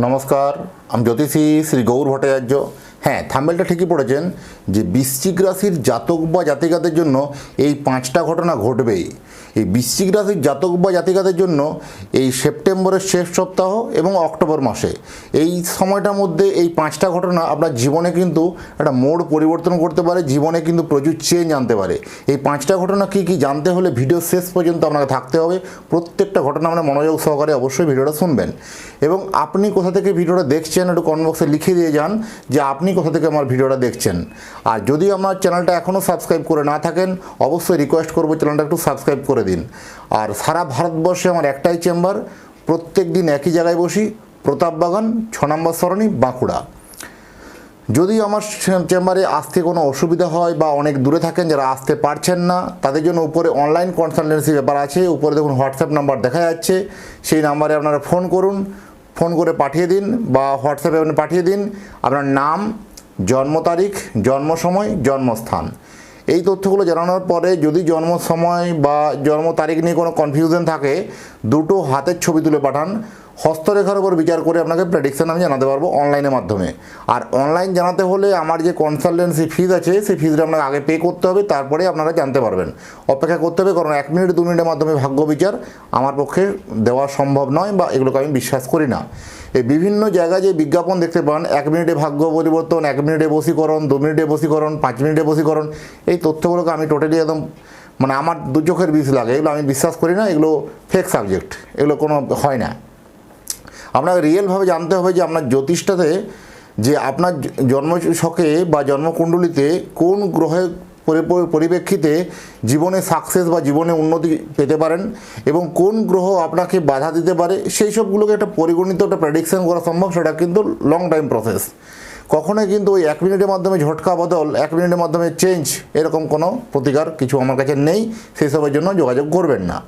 নমস্কার আমি জ্যোতিষী শ্রী গৌর ভট্টাচার্য হ্যাঁ থাম্বেলটা ঠিকই পড়েছেন যে বৃশ্চিক রাশির জাতক বা জাতিকাদের জন্য এই পাঁচটা ঘটনা ঘটবেই। এই বৃশ্চিক রাশির জাতক বা জাতিকাদের জন্য এই সেপ্টেম্বরের শেষ সপ্তাহ এবং অক্টোবর মাসে। এই সময়টার মধ্যে এই পাঁচটা ঘটনা আপনার জীবনে কিন্তু একটা মোড় পরিবর্তন করতে পারে, জীবনে কিন্তু প্রচুর চেঞ্জ আনতে পারে। এই পাঁচটা ঘটনা কী কী জানতে হলে ভিডিও শেষ পর্যন্ত আপনাকে থাকতে হবে। প্রত্যেকটা ঘটনা মানে মনোযোগ সহকারে অবশ্যই ভিডিওটা শুনবেন। এবং আপনি কোথা থেকে ভিডিওটা দেখছেন একটু কমেন্ট বক্সে লিখে দিয়ে যান যে আপনি কোথা থেকে আমার ভিডিওটা দেখছেন? আর যদি আমার চ্যানেলটা এখনও সাবস্ক্রাইব করে না থাকেন, অবশ্যই রিকোয়েস্ট করব চ্যানেলটা একটু সাবস্ক্রাইব করে দিন। আর সারা ভারতবর্ষে আমার একটাই চেম্বার প্রত্যেক দিন একই জায়গায় বসি প্রতাপবাগান ছ নম্বর সরণি, বাঁকুড়া। যদি আমার চেম্বারে আসতে কোনো অসুবিধা হয় বা অনেক দূরে থাকেন যারা আসতে পারছেন না, তাদের জন্য উপরে অনলাইন কনসালটেন্সি ব্যাপার আছে, উপরে দেখুন হোয়াটসঅ্যাপ নাম্বার দেখা যাচ্ছে, সেই নাম্বারে আপনারা ফোন করুন। ফোন করে পাঠিয়ে দিন বা হোয়াটসঅ্যাপে আপনি পাঠিয়ে দিন। আপনার নাম, জন্ম তারিখ, জন্ম সময়, জন্মস্থান। এই তথ্যগুলো জানানোর পরে যদি জন্ম সময় বা জন্ম তারিখ নিয়ে কোনো কনফিউশন থাকে, দুটো হাতের ছবি তুলে পাঠান। হস্তরেখার উপর বিচার করে আপনাকে প্রেডিকশন আমি জানাতে পারব অনলাইনের মাধ্যমে। আর অনলাইন জানাতে হলে আমার যে কনসালটেন্সি ফিজ আছে, সেই ফিজটা আপনাকে আগে পে করতে হবে, তারপরে আপনারা জানতে পারবেন। অপেক্ষা করতে হবে, কারণ এক মিনিট, দু মিনিটের মাধ্যমে ভাগ্য বিচার আমার পক্ষে দেওয়া সম্ভব নয় বা এগুলোকে আমি বিশ্বাস করি না। এই বিভিন্ন জায়গায় যে বিজ্ঞাপন দেখতে পান, এক মিনিটে ভাগ্য পরিবর্তন, এক মিনিটে বসীকরণ দু মিনিটে বসীকরণ পাঁচ মিনিটে বসীকরণ এই তথ্যগুলোকে আমি টোটালি একদম মানে আমার দু চোখের বিষ লাগে, এগুলো আমি বিশ্বাস করি না, এগুলো ফেক সাবজেক্ট এগুলো কোনো হয় না। আপনাকে রিয়েলভাবে জানতে হবে যে আপনার জ্যোতিষটাতে যে আপনার জন্ম ছকে বা জন্মকুণ্ডলিতে কোন গ্রহে পরিপ্রেক্ষিতে জীবনে সাকসেস বা জীবনে উন্নতি পেতে পারেন এবং কোন গ্রহ আপনাকে বাধা দিতে পারে, সেই সবগুলোকে একটা পরিগণিত একটা প্রেডিকশন করা সম্ভব, সেটা কিন্তু লং টাইম প্রসেস কখনোই কিন্তু ওই এক মিনিটের মাধ্যমে ঝটকা বদল, এক মিনিটের মাধ্যমে চেঞ্জ এরকম কোনো প্রতিকার কিছু আমার কাছে নেই সেসবের জন্য যোগাযোগ করবেন না।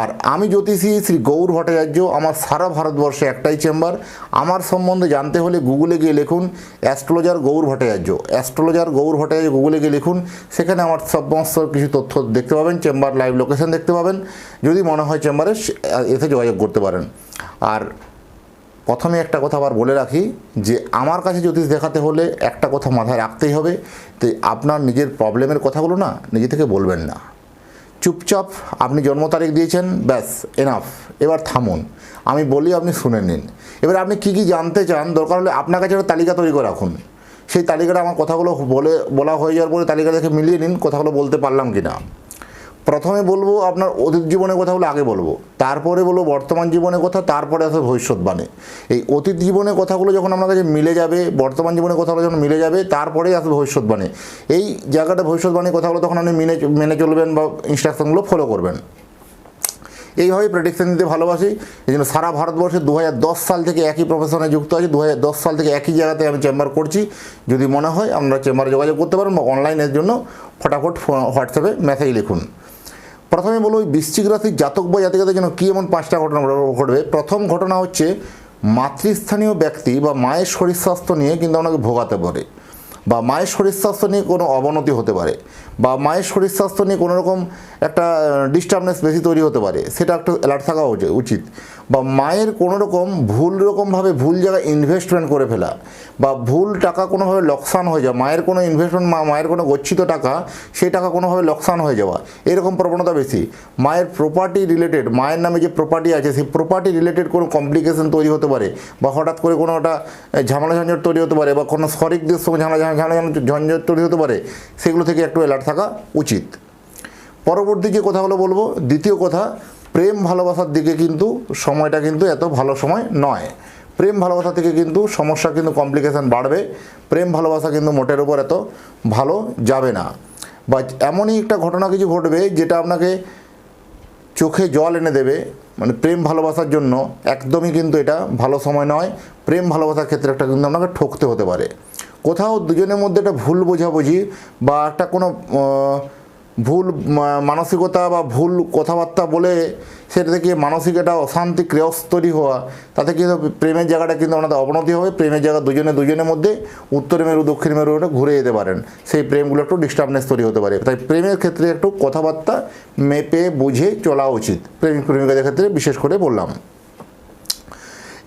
আর আমি জ্যোতিষী শ্রী গৌর ভট্টাচার্য আমার সারা ভারতবর্ষে একটাই চেম্বার। আমার সম্বন্ধে জানতে হলে গুগলে গিয়ে লিখুন অ্যাস্ট্রোলজার গৌর ভট্টাচার্য। অ্যাস্ট্রোলজার গৌর ভট্টাচার্য গুগলে গিয়ে লিখুন। সেখানে আমার সমস্ত কিছু তথ্য দেখতে পাবেন, চেম্বার লাইভ লোকেশন দেখতে পাবেন। যদি মনে হয় চেম্বারে এসে যোগাযোগ করতে পারেন। আর প্রথমে একটা কথা আবার বলে রাখি যে, আমার কাছে জ্যোতিষ দেখাতে হলে একটা কথা মাথায় রাখতেই হবে। যে আপনার নিজের প্রবলেমের কথাগুলো না নিজে থেকে বলবেন না। চুপচাপ আপনি জন্ম তারিখ দিয়েছেন, ব্যাস এনাফ এবার থামুন। আমি বলি আপনি শুনে নিন। এবার আপনি কি কি জানতে চান, দরকার হলে আপনার কাছে একটা তালিকা তৈরি করে রাখুন। সেই তালিকাটা আমার কথাগুলো বলে, বলা হয়ে যাওয়ার পরে তালিকা দেখে মিলিয়ে নিন, কথাগুলো বলতে পারলাম কি না প্রথমে বলব আপনার অতীত জীবনের কথাগুলো আগে বলব। তারপরে বলব বর্তমান জীবনের কথা, তারপরে আসবে ভবিষ্যৎবাণী। এই অতীত জীবনের কথাগুলো যখন আপনার কাছে মিলে যাবে, বর্তমান জীবনের কথাগুলো যখন মিলে যাবে, তারপরেই আসবে ভবিষ্যৎবাণী। এই জায়গাটা ভবিষ্যৎবাণীর কথাগুলো তখন আপনি মেনে মেনে চলবেন বা ইনস্ট্রাকশনগুলো ফলো করবেন। এইভাবেই প্রেডিকশন দিতে ভালোবাসি। এই জন্য সারা ভারতবর্ষে দু হাজার দশ সাল থেকে একই প্রফেশনে যুক্ত আছি। দু সাল থেকে একই জায়গাতে আমি চেম্বার করছি। যদি মনে হয়, আমরা চেম্বারে যোগাযোগ করতে পারেন বা অনলাইনের জন্য ফটাফট হোয়াটসঅ্যাপে মেসেজ লিখুন। প্রথমে বলব ওই বৃশ্চিক রাশির জাতক বা জাতিকাদের জন্য কী এমন পাঁচটা ঘটনা ঘটবে? প্রথম ঘটনা হচ্ছে মাতৃস্থানীয় ব্যক্তি বা মায়ের শরীর স্বাস্থ্য নিয়ে কিন্তু আপনাকে ভোগাতে পারে বা মায়ের শরীর স্বাস্থ্য নিয়ে কোনো অবনতি হতে পারে। বা মায়ের শরীর স্বাস্থ্য নিয়ে কোনো রকম একটা ডিস্টার্বনেস বেশি তৈরি হতে পারে, সেটা একটা অ্যালার্ট থাকা উচি- উচিত। বা মায়ের কোনো রকম ভুল রকমভাবে ভুল জায়গায় ইনভেস্টমেন্ট করে ফেলা, বা ভুল টাকা কোনোভাবে লোকসান হয়ে যাওয়া, মায়ের কোনো ইনভেস্টমেন্ট মা, মায়ের কোনো গচ্ছিত টাকা, সেই টাকা কোনোভাবে লোকসান হয়ে যাওয়া, এরকম প্রবণতা বেশি। মায়ের প্রপার্টি রিলেটেড মায়ের নামে যে প্রপার্টি আছে, সেই প্রপার্টি রিলেটেড কোনো কমপ্লিকেশন তৈরি হতে পারে, বা হঠাৎ করে কোনো একটা ঝামেলা ঝঞ্ঝট তৈরি হতে পারে, বা কোনো শরিকদের সঙ্গে ঝামেলা ঝামেলা ঝঞ্ঝট তৈরি হতে পারে, সেগুলো থেকে একটু অ্যালার্ট থাকা উচিত। পরবর্তী যে কথাগুলো বলব, দ্বিতীয় কথা, প্রেম ভালোবাসার দিকে কিন্তু সময়টা কিন্তু এত ভালো সময় নয়। প্রেম ভালোবাসা থেকে কিন্তু সমস্যা, কিন্তু কমপ্লিকেশান বাড়বে। প্রেম ভালোবাসা কিন্তু মোটের উপর এত ভালো যাবে না। বা এমনই একটা ঘটনা কিছু ঘটবে, যেটা আপনাকে চোখে জল এনে দেবে। মানে প্রেম ভালোবাসার জন্য একদমই কিন্তু এটা ভালো সময় নয়। প্রেম ভালোবাসার ক্ষেত্রে একটা কিন্তু আপনাকে ঠকতে হতে পারে। কোথাও দুজনের মধ্যে একটা ভুল বোঝাবুঝি বা একটা কোনো ভুল মানসিকতা বা ভুল কথাবার্তা বলে সেটা থেকে মানসিক একটা অশান্তি ক্রেয়স তৈরি হওয়া, তাতে কিন্তু প্রেমের জায়গাটা কিন্তু আপনাদের অবনতি হবে। প্রেমের জায়গা দুজনে দুজনের মধ্যে উত্তর মেরু, দক্ষিণ মেরু একটা ঘুরে যেতে পারেন। সেই প্রেমগুলো একটু ডিস্টার্বনেস তৈরি হতে পারে। তাই প্রেমের ক্ষেত্রে একটু কথাবার্তা মেপে বুঝে চলা উচিত। প্রেমিক প্রেমিকাদের ক্ষেত্রে বিশেষ করে বললাম।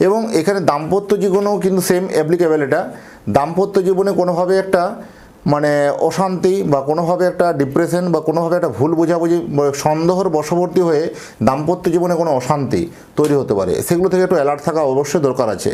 এবং এখানে দাম্পত্য জীবনেও কিন্তু সেম অ্যাপ্লিকেবল এটা। দাম্পত্য জীবনে কোনোভাবে একটা মানে অশান্তি বা কোনোভাবে একটা ডিপ্রেশন বা কোনোভাবে একটা ভুল বোঝাবুঝি সন্দেহর বশবর্তী হয়ে দাম্পত্য জীবনে কোনো অশান্তি তৈরি হতে পারে। সেগুলো থেকে একটু অ্যালার্ট থাকা অবশ্যই দরকার আছে।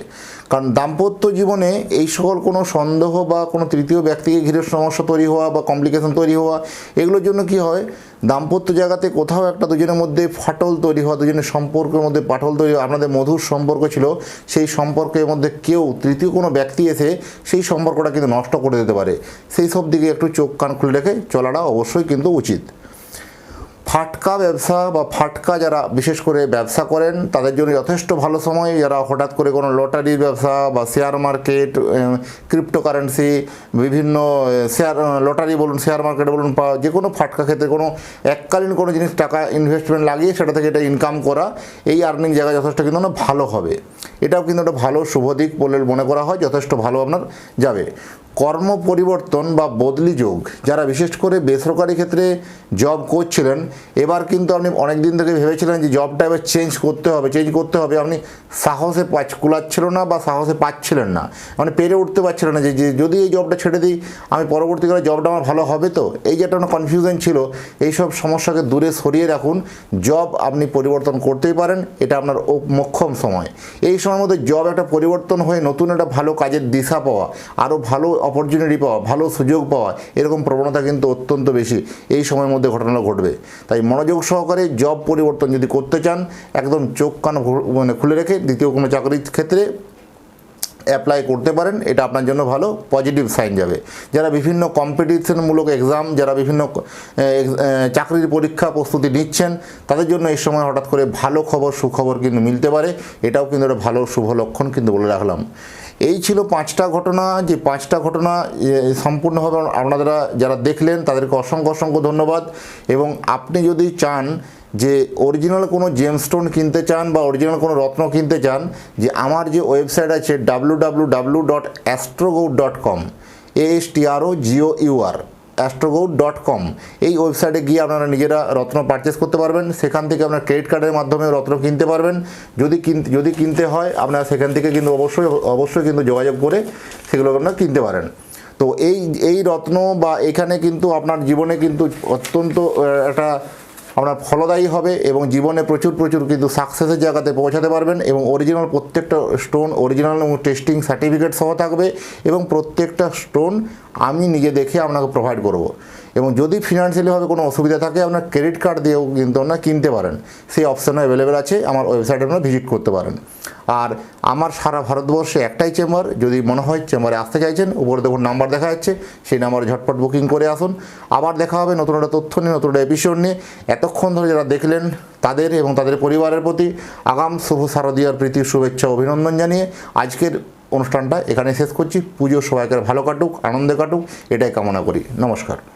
কারণ দাম্পত্য জীবনে এই সকল কোনো সন্দেহ বা কোনো তৃতীয় ব্যক্তিকে ঘিরে সমস্যা তৈরি হওয়া বা কমপ্লিকেশন তৈরি হওয়া, এগুলোর জন্য কি হয়? দাম্পত্য জায়গাতে কোথাও একটা দুজনের মধ্যে ফাটল তৈরি হওয়া, দুজনের সম্পর্কের মধ্যে পাটল তৈরি আপনাদের মধুর সম্পর্ক ছিল, সেই সম্পর্কের মধ্যে কেউ, তৃতীয় কোনো ব্যক্তি এসে সেই সম্পর্কটা কিন্তু নষ্ট করে দিতে পারে। সেই সব দিকে একটু চোখ কান খুলে রেখে চলাটা অবশ্যই কিন্তু উচিত। ফাটকা ব্যবসা বা ফাটকা যারা বিশেষ করে ব্যবসা করেন, তাদের জন্য যথেষ্ট ভালো সময়। যারা হঠাৎ করে কোনো লটারির ব্যবসা বা শেয়ার মার্কেট ক্রিপ্টোকারেন্সি বিভিন্ন শেয়ার লটারি বলুন শেয়ার মার্কেট বলুন, বা যে কোনো ফাটকা ক্ষেত্রে কোনো এককালীন কোনো জিনিস টাকা ইনভেস্টমেন্ট লাগিয়ে সেটা থেকে এটা ইনকাম করা, এই আর্নিং জায়গা যথেষ্ট কিন্তু ভালো হবে। এটাও কিন্তু একটা ভালো শুভ দিক বলে মনে করা হয়, যথেষ্ট ভালো আপনার যাবে। কর্ম পরিবর্তন বা বদলি যোগ, যারা বিশেষ করে বেসরকারি ক্ষেত্রে জব করছিলেন, এবার কিন্তু আপনি অনেক দিন থেকে ভেবেছিলেন যে জবটা এবার চেঞ্জ করতে হবে চেঞ্জ করতে হবে। আপনি সাহসে পাচ কুলাচ্ছিল না বা সাহসে পাচ্ছিলেন না। মানে পেরে উঠতে পারছিলেন না যে যদি এই জবটা ছেড়ে দিই, আমি পরবর্তীকালে জবটা আমার ভালো হবে তো? এই যে একটা কনফিউশন ছিল, এইসব সমস্যাকে দূরে সরিয়ে রাখুন। জব আপনি পরিবর্তন করতেই পারেন, এটা আপনার মোক্ষম সময়। এই সময়ের মধ্যে জব একটা পরিবর্তন হয়ে নতুন একটা ভালো কাজের দিশা পাওয়া আরও ভালো অপরচুনিটি পাওয়া, ভালো সুযোগ পাওয়া, এরকম প্রবণতা কিন্তু অত্যন্ত বেশি। এই সময়ের মধ্যে ঘটনা ঘটবে। তাই মনোযোগ সহকারে জব পরিবর্তন যদি করতে চান, একদম চোখ কান মানে খুলে রেখে দ্বিতীয় কোনো চাকরির ক্ষেত্রে অ্যাপ্লাই করতে পারেন, এটা আপনার জন্য ভালো পজিটিভ সাইন যাবে। যারা বিভিন্ন কম্পিটিশনমূলক এক্সাম যারা বিভিন্ন চাকরির পরীক্ষা প্রস্তুতি নিচ্ছেন, তাদের জন্য এই সময় হঠাৎ করে ভালো খবর, সুখবর কিন্তু মিলতে পারে। এটাও কিন্তু একটা ভালো, শুভ লক্ষণ কিন্তু বলে রাখলাম। এই ছিল পাঁচটা ঘটনা। যে পাঁচটা ঘটনা সম্পূর্ণভাবে আপনারা যারা দেখলেন, তাদেরকে অসংখ্য অসংখ্য ধন্যবাদ। এবং আপনি যদি চান যে অরিজিনাল কোনো জেমস্টোন কিনতে চান বা অরিজিনাল কোনো রত্ন কিনতে চান, যে আমার যে ওয়েবসাইট আছে W W W dot astrogour dot com S T R O G O U R astrogour dot com এই ওয়েবসাইটে গিয়ে আপনারা নিজেরা রত্ন পারচেস করতে পারবেন। সেখান থেকে আপনার ক্রেডিট কার্ডের মাধ্যমে রত্ন কিনতে পারবেন। যদি যদি কিনতে হয়, আপনারা সেখান থেকে কিন্তু অবশ্যই অবশ্যই কিন্তু যোগাযোগ করে সেগুলো আপনারা কিনতে পারেন। তো এই এই রত্ন বা এখানে কিন্তু আপনার জীবনে কিন্তু অত্যন্ত একটা আপনার ফলদায়ী হবে এবং জীবনে প্রচুর প্রচুর কিন্তু সাকসেসের জায়গাতে পৌঁছাতে পারবেন এবং অরিজিনাল প্রত্যেকটা স্টোন অরিজিনাল এবং টেস্টিং সার্টিফিকেট সহ থাকবে এবং প্রত্যেকটা স্টোন আমি নিজে দেখে আপনাকে প্রোভাইড করব। এবং যদি ফিনান্সিয়ালিভাবে কোনো অসুবিধা থাকে, আপনার ক্রেডিট কার্ড দিয়েও কিন্তু আপনারা কিনতে পারেন। সেই অপশানও অ্যাভেলেবেল আছে, আমার ওয়েবসাইটে আপনারা ভিজিট করতে পারেন। আর আমার সারা ভারতবর্ষে একটাই চেম্বার যদি মনে হয় চেম্বারে আসতে চাইছেন, উপরে দেখুন নাম্বার দেখা যাচ্ছে, সেই নাম্বারে ঝটপট বুকিং করে আসুন। আবার দেখা হবে নতুন একটা তথ্য নিয়ে, নতুন একটা এপিসোড নিয়ে। এতক্ষণ ধরে যারা দেখলেন তাদের এবং তাদের পরিবারের প্রতি আগাম শুভ শারদীয়ার প্রীতি, শুভেচ্ছা, অভিনন্দন জানিয়ে আজকের অনুষ্ঠানটা এখানে শেষ করছি। পুজো সবাইকার ভালো কাটুক, আনন্দে কাটুক, এটাই কামনা করি। নমস্কার।